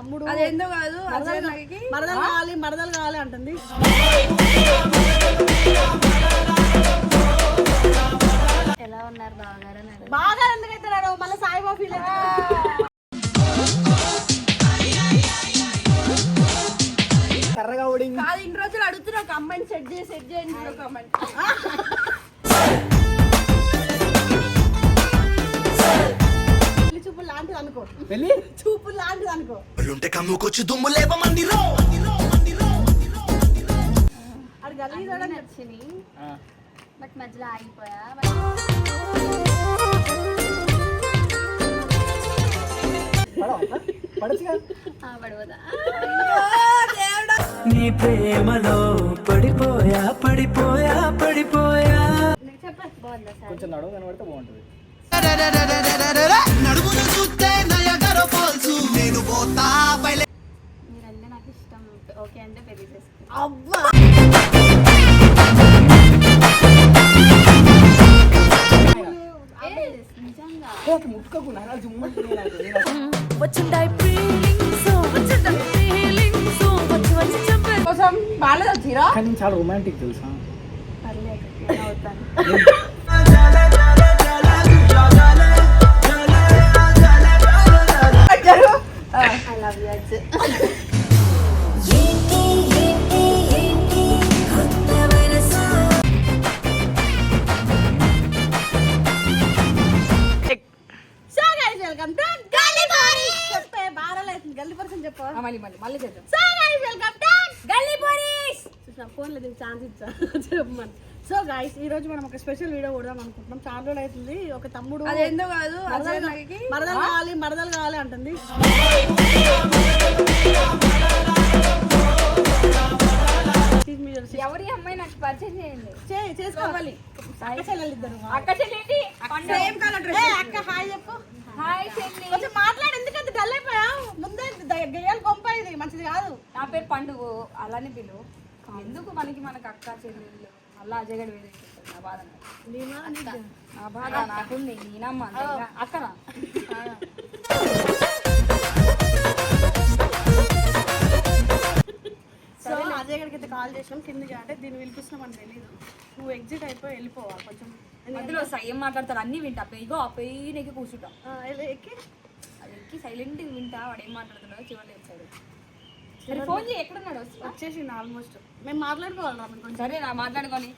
తమ్ముడు అదేందో కాదు? మరదలు కావాలి మరదలు కావాలి అంటుంది. ఎలా ఉన్నారు అడుగు. బాగా ఎందుకైతే రాడు మళ్ళీ సాయిబాబా ఫీల్ కర్రగా ఓడింగ్ కాదు ఇన్ని రోజులు అడుగుతున్నా ఒక అమ్మాయిని సెట్ చేసి సెట్ చేయండి పెళ్ళి చూపులు లాంటిది అనుకో. వెళ్ళి చూపులు లాంటిది అనుకో. ఉంటే కమ్ముకొచ్చి దుమ్ము అది గలీజ్ నచ్చినాయి. బట్ మధ్యలో ఆగిపోయా? నీ ప్రేమలో పడిపోయా పడిపోయా పడిపోయా. బాగుందా సార్? కొంచెం నడువు కనబడితే బాగుంటుంది. చూస్తే పోతా పైలే మీరంటే నాకు ఇష్టం. ఓకే అంటే పెళ్ళి చేసుకుంటాం. అసలు కోసం బాగాలేదు వచ్చిరా కానీ చాలా రొమాంటిక్ తెలుసా? పర్లేదు అవుతాను. I love you guys welcome to గల్లీ బారీస్ చెప్పే బారలేదు గల్లీ పర్సన్ చెప్పు. మళ్ళీ మళ్ళీ మళ్ళీ చేద్దాం. సో గైస్ వెల్కమ్ టు గల్లీ బారీస్ చూసిన ఫోన్ లేదు ఛాన్స్ ఇచ్చా. చెప్పమని. సో గైస్ ఈ రోజు మనం ఒక స్పెషల్ వీడియో కొడదాం అనుకుంటున్నాం. చాలా రోజులు అవుతుంది. ఒక తమ్ముడు అదేందో కాదు మరదలు కావాలి మరదలు కావాలి అంటుంది. ఎవరి అమ్మాయి నాకు పరిచయం చేయండి. చే- చేసుకోవాలి అక్క చెల్లెలు ఇద్దరు. అక్క చెల్లి సేమ్ కలర్ ఏ, అక్క హాయ్ చెప్పు. హాయ్ చెల్లి. కొంచెం మాట్లాడు ఎందుకంత డల్ అయిపోయావు? ముందే గయ్యాలు కొంప ఇది మంచిది కాదు. నా పేరు పండుగ అలానే పిలువు. ఎందుకు మనకి మనకు అక్క చెల్లెళ్ళు మళ్ళీ అజయ్ గడి వేరే నా బాధ నాకు. నా బాధ నాకుంది నేనమ్మ అక్కనా సో అజయ్ గడికి అయితే కాల్ చేసాం కిందికి అంటే దీన్ని పిలిపిస్తున్నాం అని తెలియదు నువ్వు ఎగ్జిట్ అయిపోయి వెళ్ళిపోవాలి కొంచెం. ఏం మాట్లాడతారు అన్ని వింటా. ఇగో ఆ పెయిన్ ఎక్కి కూర్చుంటాం. ఎక్కి. అది ఎక్కి సైలెంట్ వింటా. వాడు ఏం మాట్లాడుతున్నాడో చివరి ఫోన్ చేయి ఎక్కడున్నాడు. వచ్చేసింది ఆల్మోస్ట్. మేము మాట్లాడుకోవాలి సరే నా మాట్లాడుకొని.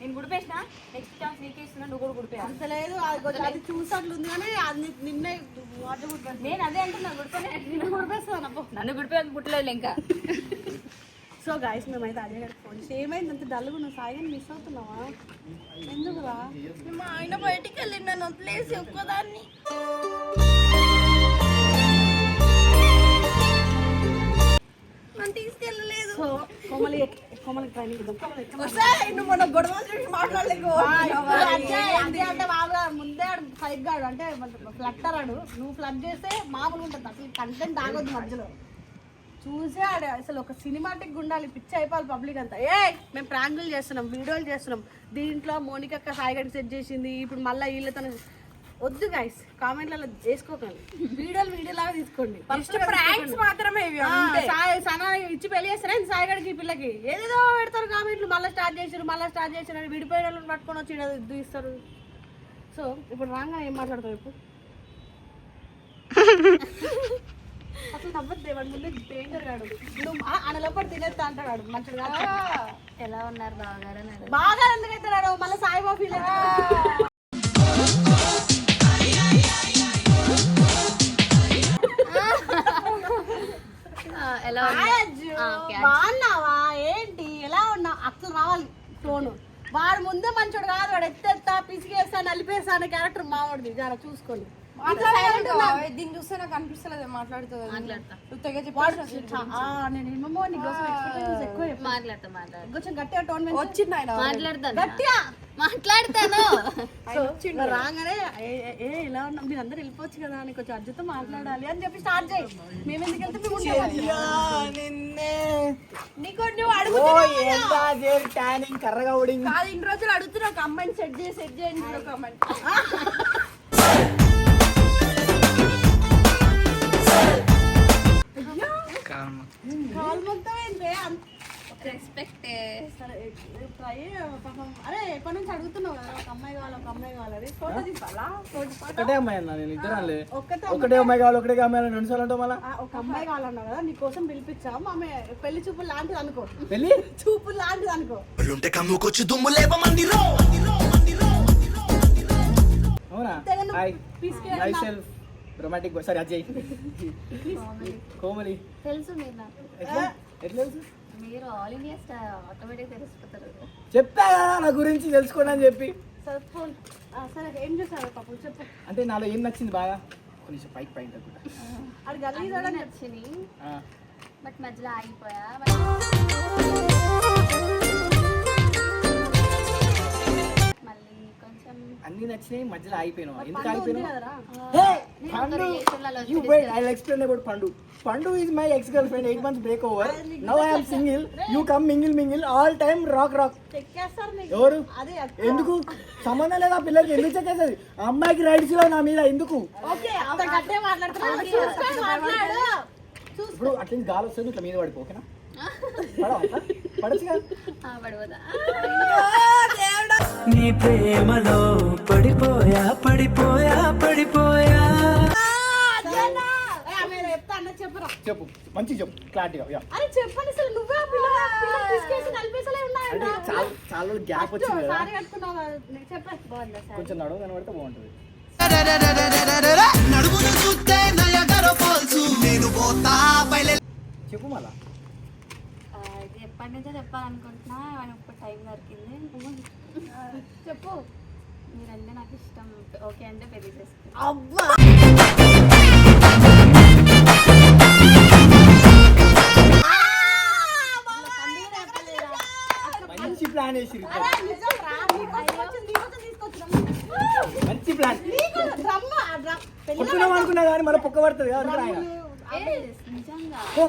నేను గుడిపేసిన? నెక్స్ట్ ఛాన్స్ నీకే ఇస్తున్నా నువ్వు కూడా గుడిపే అంత లేదు అది అది ఉంది కానీ అది నిన్నే నేను అదే అంటున్నా గుడిపోనే నిన్ను గుడిపేస్తాను నన్ను గుడిపే పుట్టలేదు ఇంకా. సో గాయస్ మేమైతే అజయ్ గారికి ఫోన్ చేసి ఏమైంది? అంత డల్గా నువ్వు సాయిని మిస్ అవుతున్నావా? ఎందుకురా? మా ఆయన బయటికి వెళ్ళి నన్ను వదిలేసి ఒక్కదాన్ని. నన్ను తీసుకెళ్ళలేదు? కోమలి కోమలి ట్రైనింగ్ నువ్వు మన గొడవ మాట్లాడలేకు. అంటే ముందే ఫైట్ గాడు. అంటే ఫ్లట్టర్ ఆడు. నువ్వు ఫ్లట్ చేస్తే మామూలుగా ఉంటుంది. అసలు కంటెంట్ ఆగొద్దు మధ్యలో. చూసే ఆడు. అసలు ఒక సినిమాటిక్ ఉండాలి పిచ్చి అయిపోవాలి పబ్లిక్ అంతా. ఏ మేము ప్రాంకులు చేస్తున్నాం వీడియోలు చేస్తున్నాం. దీంట్లో మోనికక్క సాయిగడి సెట్ చేసింది. ఇప్పుడు మళ్ళీ వీళ్ళతో వద్దు గైస్ కామెంట్లలో వేసుకోకండి. వీడియోలు వీడియో లాగా తీసుకోండి ఫస్ట్ ప్రాంక్స్ మాత్రమే ఇవి సనా ఇచ్చి పెళ్ళి చేస్తారా? ఏంటి సాయిగడికి పిల్లకి? ఏదేదో పెడతారు కామెంట్లు మళ్ళీ స్టార్ట్ చేసారు మళ్ళీ స్టార్ట్ చేసారు అని విడిపోయిన వాళ్ళని పట్టుకొని వచ్చి ఇస్తారు. సో ఇప్పుడు రాగా ఏం మాట్లాడతావు ఇప్పుడు అసలు నవ్వద్దు వాడి ముందే డేంజర్ కాడు నువ్వు ఆయన లోపల తినేస్తా అంటాడు కాదు. ఎలా ఉన్నారు అడుగు. బాగా ఎందుకైతే మళ్ళీ సాయిబాబా ఫీల్ ఎలా. బాగున్నావా? ఏంటి? ఎలా ఉన్నావు? అసలు రావాలి ఫోను. వాడు ముందే మంచోడు కాదు వాడు ఎత్తెత్తా పిసిగేస్తా నలిపేస్తా అనే క్యారెక్టర్ మావాడిది. జర చూసుకోండి. దీన్ని చూస్తే నాకు అనిపిస్తలేదు మాట్లాడుతుంది గట్టిగా టోన్. వచ్చింది ఆయన మాట్లాడతాను. గట్టిగా. మాట్లాడతాను. రాగానే ఏ ఎలా ఉన్నాం మీరు అందరు వెళ్ళిపోవచ్చు కదా అని కొంచెం అర్జుతో మాట్లాడాలి అని చెప్పి స్టార్ట్ చేయి. మేము ఎందుకు వెళ్తే కాదు. రోజులు అడుగుతున్నా ఒక సెట్ చేసి సెట్ ట్రై పాపం అరే ఎప్పటి నుంచి అడుగుతున్నావు కదా ఒక అమ్మాయి కావాలి ఒక అమ్మాయి కావాలి ఫోటో తీసుకోవాలా? ఫోటో ఒకటే అమ్మాయి అన్న నేను ఇద్దరు ఒకటే అమ్మాయి. కావాలి ఒకటే అమ్మాయి అని రెండు సార్లు అంటావు మళ్ళా? ఒక అమ్మాయి కావాలన్నావు కదా నీ కోసం పిలిపించాం. ఆమె పెళ్ళి చూపులు లాంటిది అనుకో. వెళ్ళి చూపులు లాంటిది అనుకో. ఉంటే కమ్ముకొచ్చి దుమ్ము అవునా? Myself romantic boy sorry Ajay. Komali తెలుసు ఎట్లా తెలుసు? మీరు ఆల్ ఇండియా స్టార్ ఆటోమేటిక్ తెలిసిపోతారు. చెప్పా కదా నా గురించి తెలుసుకోండి అని చెప్పి. సరే ఫోన్. ఆ, సరే ఏం చూసావు పాపం? చెప్పు. అంటే నాలో ఏం నచ్చింది బాగా? కొంచెం పైకి పైకి తగ్గుతా. అది గలీజ్ అన్నీ నచ్చినాయి ఆ, బట్ మధ్యలో ఆగిపోయా అన్ని నచ్చినాయి మధ్యలో ఆగిపోయినావు ఎందుకు ఆగిపోయినావు పండు పండు. ex girlfriend eight months break over. now i am single. you come mingle mingle all time rock rock. చెక్కేస్తారు నీకు. ఎవరు? ఎందుకు? సంబంధం లేదా పిల్లలకి? ఎందుకు చెక్కేస్తుంది అమ్మాయికి రైట్స్లో నా మీద ఎందుకు? ఇప్పుడు అట్లా గాలి వస్తుంది ఇట్లా మీద పడిపో ఓకేనా? నీ ప్రేమలో పడిపోయా పడిపోయా పడిపోయా. చెప్పు. మంచి చెప్పు. క్లారిటీగా యా. అరే చెప్పండి అసలు నువ్వే ఆ పిల్ల పిల్ల తీసుకేసి నలిపేసలే ఉన్నాయంట. అంటే చాలా చాలా గ్యాప్ వచ్చింది కదా. సారీ కట్టుకున్నావు? కదా నీకు చెప్పే బాగుందా సార్? కొంచెం నడువు కనబడితే బాగుంటుంది. నడుమును చూస్తే నయగర ఫాల్స్. నేను పోతా బయలు చెప్పు మళ్ళా. ఎప్పటి నుంచో చెప్పాలనుకుంటున్నా కానీ ఇప్పుడు టైం దొరికింది. చెప్పు. మీరంటే నాకు ఇష్టం. ఓకే అంటే పెళ్ళి మంచి ప్లాన్ వేసి. మంచి ప్లాన్. అనుకున్నా కానీ మన పొక్క పడుతుంది కదా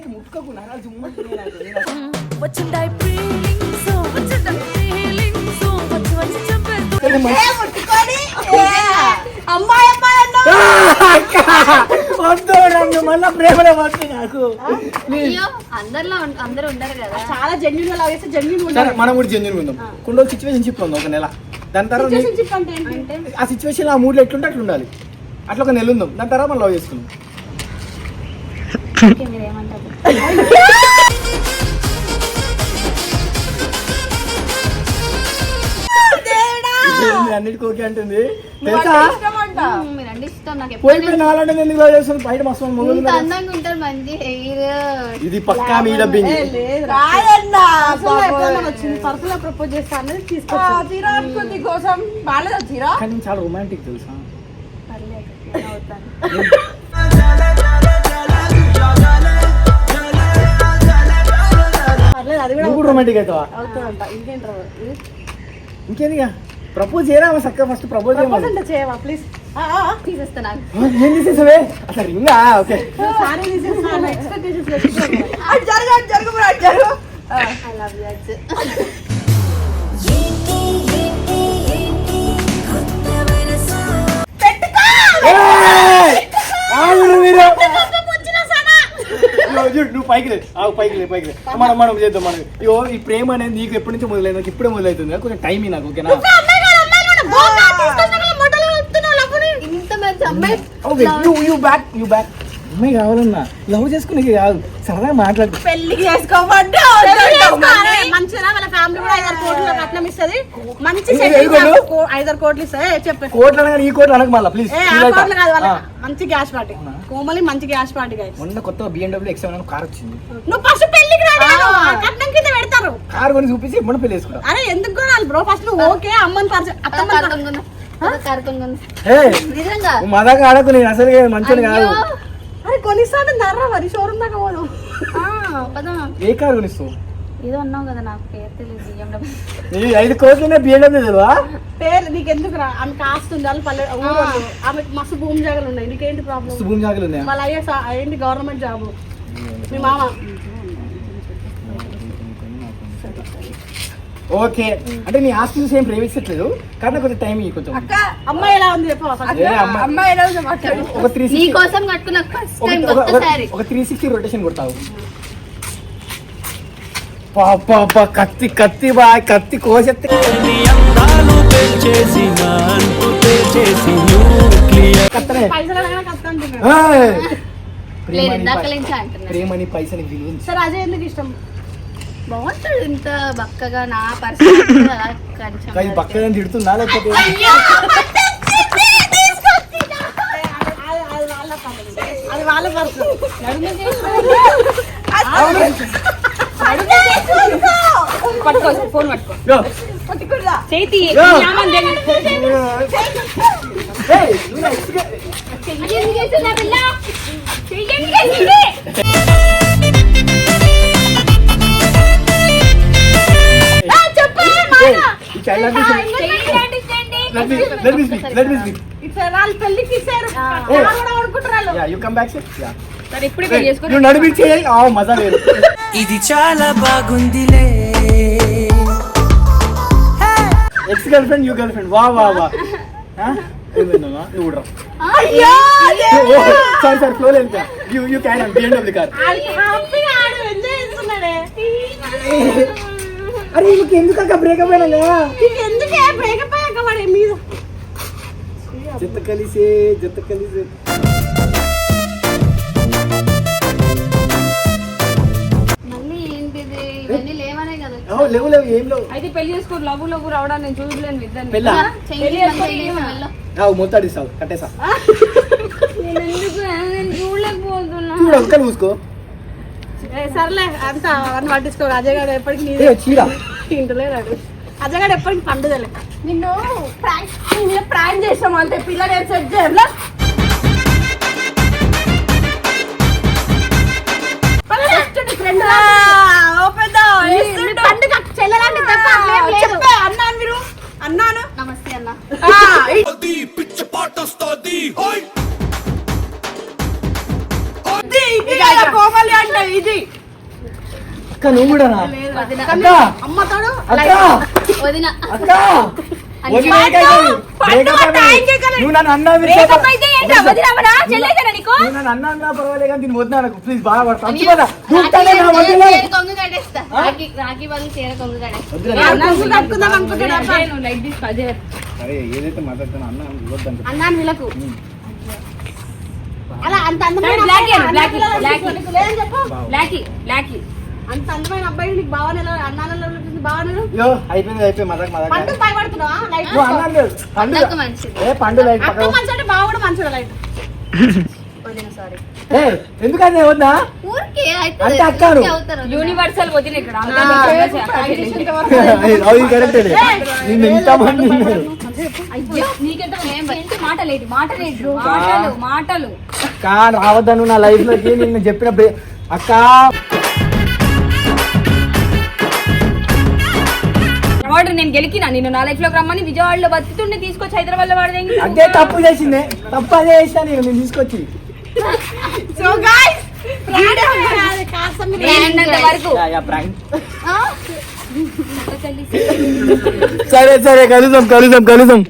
ముట్టుకోకు నరాలు ఫీలింగ్స్ ఫీలింగ్స్ వచ్చి వచ్చి ముట్టుకొని అమ్మాయి అమ్మాయి వద్దు నన్ను మళ్ళా ప్రేమలో నాకు అయ్యో అందరిలో ఉం- అందరూ ఉండరు కదా చాలా జెన్యున్గా లాగేస్తే జెన్యున్ సరే ఉండాలి మనం కూడా జెన్యున్ ఉందాం కొన్ని రోజు సిచ్యువేషన్ చెప్తాం ఒక నెల దాని తర్వాత నీ- ఆ సిచ్యువేషన్ ఆ మూడ్లో ఎట్లుంటే అట్లా ఉండాలి అట్లా ఒక నెల ఉందాం దాని తర్వాత మనం లవ్ చేసుకుందాం ఓకే మీరు ఏమంటారు ఏంది అన్నిటికీ ఓకే అంటుంది. తెలుసా? ఉమ్, మీరంటే ఇష్టం నాకు ఎప్పుడు పోయి పోయి నాలంటే ఎందుకు లవ్ చేస్తుంది బయట మస్తు మంది మొగుళ్ళు ఇంత ఉన్నారు. అందంగా ఉంటారు మంచి హెయిర్. ఇది పక్కా మీ డబ్బింగ్. పర్సనల్ ప్రపోజ్ చేస్తా అనేది తీసుకొచ్చి కోసం. బాగాలేదు కానీ నేను చాలా రొమాంటిక్ తెలుసా? అవుతాను. పర్లేదు అది కూడా నువ్వు కూడా రొమాంటిక్ అవుతావా? ఇంకేంటారు ప్రపోజ్ చేయరా చక్కగా ఫస్ట్ ప్రపోజ్ ప్రపోజ్ అంటే చేయవా ప్లీజ్ తీసేస్తా నాకు. ఏం తీసేసావే? అసలు రింగా? ఓకే. సారీ తీసేస్తాను ఎక్స్పెక్టేషన్స్ జరగ జరుగు జరుగు. ఐ లవ్ యూ పైకి ఆగు పైకి పైకి మనం మనం చేద్దాం మనం. ఇగో ఈ ప్రేమ అనేది నీకు ఎప్పటి నుంచి మొదలైంది నాకు ఇప్పుడే కొంచెం టైం నాకు ఓకేనా? You you back you back అమ్మాయి. కావాలన్నా లవ్ చేసుకునే కాదు సరదాగా మాట్లాడు. పెళ్ళి చేసుకోమంటే మంచిగా వాళ్ళ ఫ్యామిలీ కూడా ఐదారు కోట్లు కట్నం ఇస్తుంది. మంచి కోట్లు? ఇస్తుంది చెప్పే. కోట్లు అనగా ఈ కోట్లు అనకు మళ్ళీ ప్లీజ్ ఆ మంచి గ్యాస్ పార్టీ కోమలి మంచి గ్యాస్ పార్టీ గాయ మొన్న కొత్తగా బిఎండబ్ల్యూ ఎక్స్ సెవెన్ కార్ వచ్చింది. నువ్వు ఫస్ట్ పెళ్ళికి రాదు కట్నం కింద పెడతారు. కార్ కొని చూపించి మొన్న పెళ్ళి చేసుకుంటా అరే ఎందుకు కొనాలి బ్రో ఫస్ట్ నువ్వు ఓకే అమ్మని పరిచయం అత్తమ్మ మదాక ఆడకు నేను అసలు మంచిగా కాదు. అరే కొనిస్తాను నర్రా మరి షోరూమ్ దాకా పోదు. ఏ కార్ కొనిస్తావు? ఏదో అన్నావు కదా నాకు పేరు తెలియదు ఈ ఐదు కోట్లనే బిఎండబ్ల్యూ తెలియదా పేరు నీకు ఎందుకు రా ఆమె ఆస్తుంది వాళ్ళు పల్లె ఆమెకు మస్తు భూమి జాగాలు ఉన్నాయి నీకేంటి ప్రాబ్లం భూమి జాగులు ఉన్నాయా? వాళ్ళ అయ్యే ఏంటి గవర్నమెంట్ జాబ్ మీ మామ. ఓకే. అంటే నీ ఆస్తి చూసి ఏం ప్రేమించట్లేదు? కానీ కొంచెం టైం ఇవ్వు కొంచెం. అమ్మాయి ఎలా ఉంది అమ్మాయి ఎలా ఉందో ఒక త్రీ నీ కోసం కట్టుకున్న ఫస్ట్ టైం ఒక కొత్త శారీ ఒక త్రీ సిక్స్టీ రొటేషన్ కొడతావు. పాప కత్తి కత్తి బాయ్ కత్తి కోసెత్తి. అందాలు పెంచేసి అంటూ న్యూక్లియర్. పైసలు ప్రేమని ఇందాక పై- నుంచి అంటున్నా ప్రేమని పైసని విలువ సరే ఎందుకు ఇష్టం? బాగుంటాడు ఇంత బక్కగా నా పర్సన్ తిడుతుందా లేకపోతే. అది వాళ్ళ పర్సన్ పట్టుకో ఫోన్ పట్టుకో. చేతి Let me let me speak. Let me speak. ఇట్లా వాళ్ళు పెళ్ళికి ఇచ్చారు ఏ. ఎవరు కూడా కొనుక్కుంటారు Yeah, you come back, sir. Yeah. సరే ఇప్పుడే పెళ్ళి చేసుకొని నువ్వు నడిపించే ఆ మజా వేరు ఇది చాలా బాగుందిలే. Ex girlfriend you girlfriend వా. వా వా నువ్వు కూడా సారీ సార్ ఫ్లో లేదు you you can be end of the car హ్యాపీగా ఆడు ఎంజాయ్ చేస్తున్నాడే. అరే నీకు ఎందుకు అక్క బ్రేకప్ అయినా నీకు ఎందుకే బ్రేకప్ అయ్యాక వాడు మీద? జత కలిసే జత కలిసే. లేవు లేవు ఏం లేవు. అయితే పెళ్ళి చేసుకొని లవ్వు లవ్వు రావడానికి నేను చూడలేను ఇద్దరిని. పెళ్ళా లేవా మొత్తాడిస్తావు కట్టేసా నేను ఎందుకు? నేను చూడలేకపోతున్నా. చూడు చూసుకో. ఏ, సర్లే అంత అవన్నీ పట్టించుకో. అజయ్ గారు ఎప్పటికి ఏ చీర. ఇంటలేడు అజయ్ గారు ఎప్పటికి పండుదలే నిన్ను ప్రాంక్ ప్రాంక్ చేసాం అంటే పిల్లలు ఏం సెట్ చేయాలి కట్టేస్తా. వద్దురా. అన్నం కట్టుకుందాం అనుకుంటున్నా అజయ్, నువ్వు like this, అజయ్. అరే ఏదైతే మాట్లాడుతున్నా అన్న అన్నాను వీళ్ళకు అలా అంత అందమైన బ్లాకీ బ్లాకీ, అన్న బ్లాకీ. Blacky, blacky. అంత అందమైన అబ్బాయి నీకు బావనలో అన్నాలలో బావనలు యో అయిపోయింది అయిపోయింది మదక్ మదక్. పండు భయపడుతున్నావా లైట్ నువ్వు అన్నాను లేదు పండు మంచిది. ఏ పండు లైట్ మంచి అంటే బావ కూడా లైట్ ఎందుకంటే వద్దా అంటే. యూనివర్సల్ వదిన. ఇక్కడ. అది కరెక్టే ఉన్నారు. మాటలేటి మాటలు మాటలు. అక్క రావద్దను నా లైఫ్లోకి నిన్ను చెప్పిన అక్క. వాడు నేను గెలికినా? నిన్ను నా లైఫ్లోకి రమ్మని విజయవాడలో బతుకుతుండే తీసుకొచ్చి హైదరాబాద్లో వాడదేంగి అదే తప్పు చేసిందే. తప్పు అదే చేశాను నేను తీసుకొచ్చి. So guys? సరే సరే కలుద్దాం కలుద్దాం కలుద్దాం.